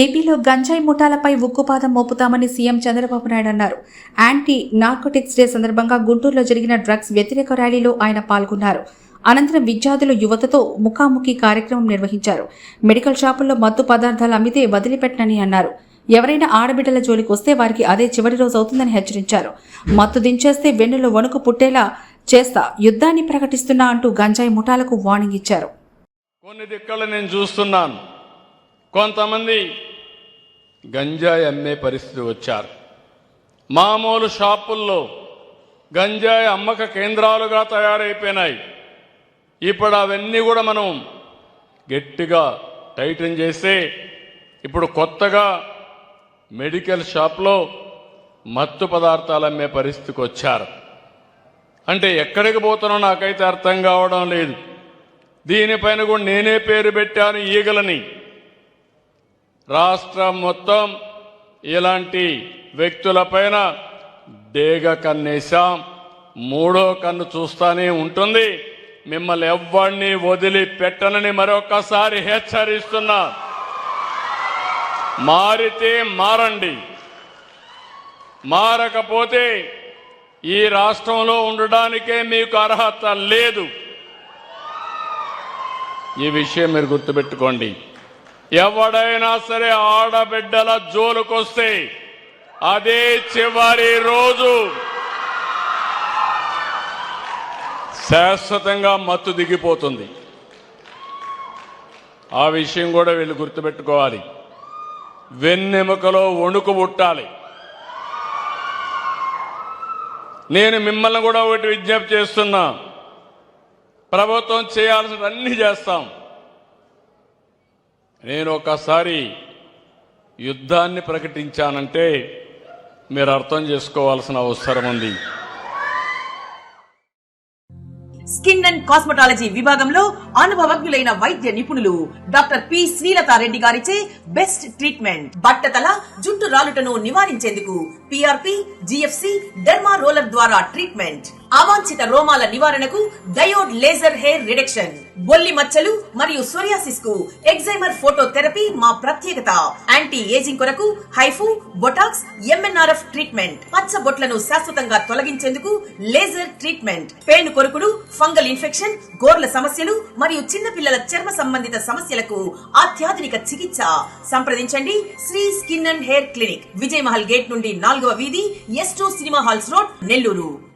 ఏపీలో గంజాయి ముఠాలపై ఉక్కుపాదం మోపుతామని సీఎం చంద్రబాబు నాయుడు అన్నారు. యాంటీ నార్కోటిక్స్ డే సందర్భంగా గుంటూరులో జరిగిన డ్రగ్స్ వ్యతిరేక ర్యాలీలో ఆయన పాల్గొన్నారు. అనంతరం విద్యార్థులు యువతతో ముఖాముఖి కార్యక్రమం నిర్వహించారు. మెడికల్ షాపుల్లో మత్తు పదార్థాలు అమ్మితే వదిలిపెట్టనని అన్నారు. ఎవరైనా ఆడబిడ్డల జోలికి వస్తే వారికి అదే చివరి రోజు అవుతుందని హెచ్చరించారు. మత్తు దించేస్తే వెన్నులో వణుకు పుట్టేలా చేస్తా యుద్ధాన్ని ప్రకటిస్తున్నా అంటూ గంజాయి ముఠాలకు వార్నింగ్ ఇచ్చారు. కొన్ని దిక్కలు నేను చూస్తున్నాను. కొంతమంది గంజాయి అమ్మే పరిస్థితి వచ్చారు. మామూలు షాపుల్లో గంజాయి అమ్మక కేంద్రాలుగా తయారైపోయినాయి. ఇప్పుడు అవన్నీ కూడా మనం గట్టిగా టైటన్ చేసి ఇప్పుడు కొత్తగా మెడికల్ షాప్లో మత్తు పదార్థాలు అమ్మే పరిస్థితికి వచ్చారు. అంటే ఎక్కడికి పోతున్నా నాకైతే అర్థం కావడం లేదు. దీనిపైన కూడా నేనే పేరు పెట్టాను ఈగలని. రాష్ట్రం మొత్తం ఇలాంటి వ్యక్తులపైన డేగ కన్నేశాం. మూడో కన్ను చూస్తానే ఉంటుంది. మిమ్మల్ని ఎవ్వడిని వదిలిపెట్టనని మరొకసారి హెచ్చరిస్తున్నా. మారితే మారండి. మారకపోతే ఈ రాష్ట్రంలో ఉండడానికే మీకు అర్హత లేదు. ఈ విషయం మీరు గుర్తుపెట్టుకోండి. ఎవడైనా సరే ఆడబిడ్డల జోలుకొస్తే అదే చివరి రోజు. శాశ్వతంగా మత్తు దిగిపోతుంది. ఆ విషయం కూడా వీళ్ళు గుర్తుపెట్టుకోవాలి. వెన్నెముకలో వణుకు పుట్టాలి. నేను మిమ్మల్ని కూడా ఒకటి విజ్ఞప్తి చేస్తున్నా. ప్రభుత్వం చేయాల్సిన అన్ని చేస్తాం. నేను ఒకసారి యుద్ధాన్ని ప్రకటించానంటే మీరు అర్థం చేసుకోవాల్సిన అవసరం ఉంది. స్కిన్ అండ్ కాస్మెటాలజీ విభాగంలో అనుభవజ్ఞులైన వైద్య నిపుణులు డాక్టర్ పి శ్రీలతారెడ్డి గారిచే బెస్ట్ ట్రీట్మెంట్. బట్టతల జుట్టు రాలుటను నివారించేందుకు పిఆర్పి జిఎఫ్సి డెర్మా రోలర్ ద్వారా ట్రీట్మెంట్ అవాంఛిత రోమాల నివారణకు డయోడ్ లేజర్ హెయిర్ రిడక్షన్. బొల్లి మచ్చలు మరియు సోరియాసిస్కు ఎగ్జైమర్ ఫోటో థెరపీ మా ప్రత్యేకత. యాంటీ ఏజింగ్ కొరకు హైఫు బొటాక్స్ ఎంఎన్ఆర్ఎఫ్ ట్రీట్మెంట్ పచ్చ బొట్లను శాశ్వతంగా తొలగించేందుకు లేజర్ ట్రీట్మెంట్ పేను కొరుకుడు ఫంగల్ ఇన్ఫెక్షన్ గోర్ల సమస్యలు మరియు చిన్నపిల్లల చర్మ సంబంధిత సమస్యలకు అత్యాధునిక చికిత్స. సంప్రదించండి Shri skin and hair clinic Vijay Mahal gate నుండి నాలుగు నాలుగవ వీధి S two cinema halls road Nellore.